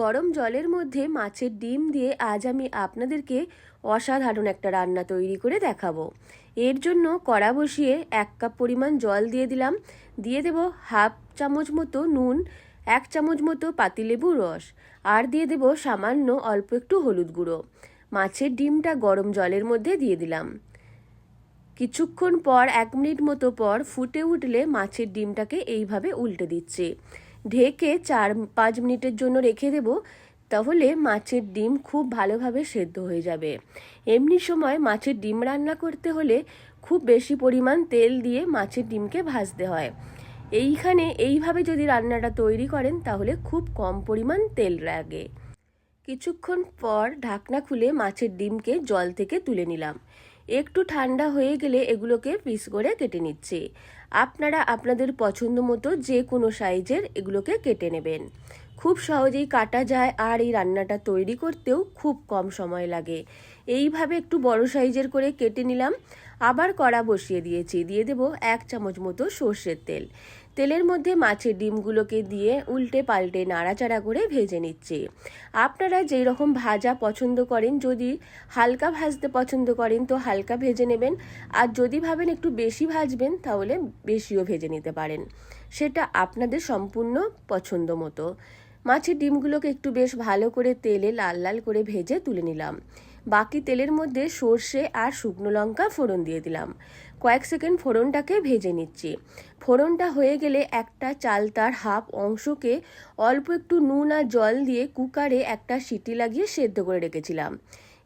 গরম জলের মধ্যে মাছের ডিম দিয়ে আজ আমি আপনাদেরকে অসাধারণ একটা রান্না তৈরি করে দেখাবো। এর জন্য কড়া বসিয়ে এক কাপ পরিমাণ জল দিয়ে দিলাম। দিয়ে দেব হাফ চামচ মতো নুন, এক চামচ মতো পাতিলেবুর রস আর দিয়ে দেব সামান্য অল্প একটু হলুদ গুঁড়ো। মাছের ডিমটা গরম জলের মধ্যে দিয়ে দিলাম। কিছুক্ষণ পর এক মিনিট মতো পর ফুটে উঠলে মাছের ডিমটাকে এইভাবে উল্টে দিচ্ছি। ঢেকে চার, পাঁচ মিনিটের জন্য রেখে দেব, তাহলে মাছের ডিম খুব ভালোভাবে সেদ্ধ হয়ে যাবে। এমনি সময় মাছের ডিম রান্না করতে হলে খুব বেশি পরিমাণ তেল দিয়ে মাছের ডিমকে ভাজতে হয়। এইখানে এইভাবে যদি রান্নাটা তৈরি করেন, তাহলে খুব কম পরিমাণ তেল লাগে। কিছুক্ষণ পর ঢাকনা খুলে মাছের ডিমকে জল থেকে তুলে নিলাম। একটু ঠান্ডা হয়ে গেলে এগুলোকে পিস করে কেটে নিচ্ছি। আপনারা আপনাদের পছন্দ মতো যে কোনো সাইজের এগুলোকে কেটে নেবেন। খুব সহজেই কাটা যায় আর এই রান্নাটা তৈরি করতেও খুব কম সময় লাগে। এইভাবে একটু বড় সাইজের করে কেটে নিলাম। আবার কড়া বসিয়ে দিয়েছি। দিয়ে দেব এক চামচ মতো সর্ষের তেল। তেলের মধ্যে মাছের ডিমগুলোকে দিয়ে উল্টে পাল্টে নাড়াচাড়া করে ভেজে নিচ্ছি। আপনারা যেই রকম ভাজা পছন্দ করেন, যদি হালকা ভাজতে পছন্দ করেন, তো হালকা ভেজে নেবেন। আর যদি ভাবেন একটু বেশি ভাজবেন, তাহলে বেশিও ভেজে নিতে পারেন। সেটা আপনাদের সম্পূর্ণ পছন্দ মতো। মাছের ডিমগুলোকে একটু বেশ ভালো করে তেলে লাল লাল করে ভেজে তুলে নিলাম। বাকি তেলের মধ্যে সর্ষে আর শুকনো লঙ্কা ফোড়ন দিয়ে দিলাম। কয়েক সেকেন্ড ফোড়নটাকে ভেজে নিচ্ছি। ফোড়নটা হয়ে গেলে একটা চালতার হাফ অংশকে অল্প একটু নুন আর জল দিয়ে কুকারে একটা সিটি লাগিয়ে সেদ্ধ করে রেখেছিলাম।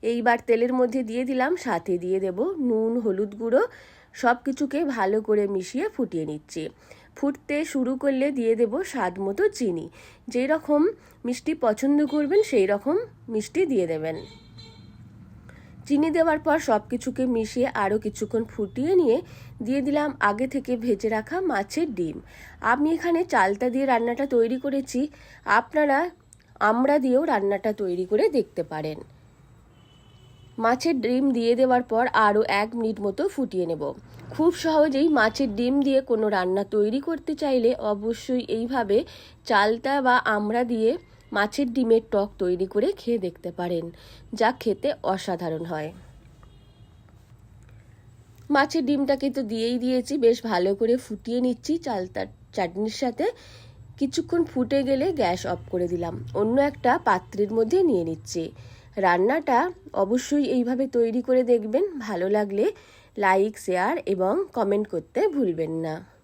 এইবার তেলের মধ্যে দিয়ে দিলাম, সাথে দিয়ে দেব নুন, হলুদ গুঁড়ো সব কিছুকে ভালো করে মিশিয়ে ফুটিয়ে নিচ্ছি। ফুটতে শুরু করলে দিয়ে দেব স্বাদ মতো চিনি। যেই রকম মিষ্টি পছন্দ করবেন, সেই রকম মিষ্টি দিয়ে দেবেন। চিনি দেওয়ার পর সব কিছুকে মিশিয়ে আরও কিছুক্ষণ ফুটিয়ে নিয়ে দিয়ে দিলাম আগে থেকে ভেজে রাখা মাছের ডিম। আমি এখানে চালতা দিয়ে রান্নাটা তৈরি করেছি। আপনারা আমরা দিয়েও রান্নাটা তৈরি করে দেখতে পারেন। মাছের ডিম দিয়ে দেওয়ার পর আরও এক মিনিট মতো ফুটিয়ে নেব। খুব সহজেই মাছের ডিম দিয়ে কোনো রান্না তৈরি করতে চাইলে অবশ্যই এইভাবে চালতা বা আমড়া দিয়ে মাছের ডিমের টক তৈরি করে খেয়ে দেখতে পারেন, যা খেতে অসাধারণ হয়। মাছের ডিমটাকে তো দিয়েই দিয়েছি, বেশ ভালো করে ফুটিয়ে নিচ্ছি চালতার চাটনির সাথে। কিছুক্ষণ ফুটে গেলে গ্যাস অফ করে দিলাম। অন্য একটা পাত্রের মধ্যে নিয়ে নিচ্ছি। রান্নাটা অবশ্যই এইভাবে তৈরি করে দেখবেন, ভালো লাগলে লাইক, শেয়ার এবং কমেন্ট করতে ভুলবেন না।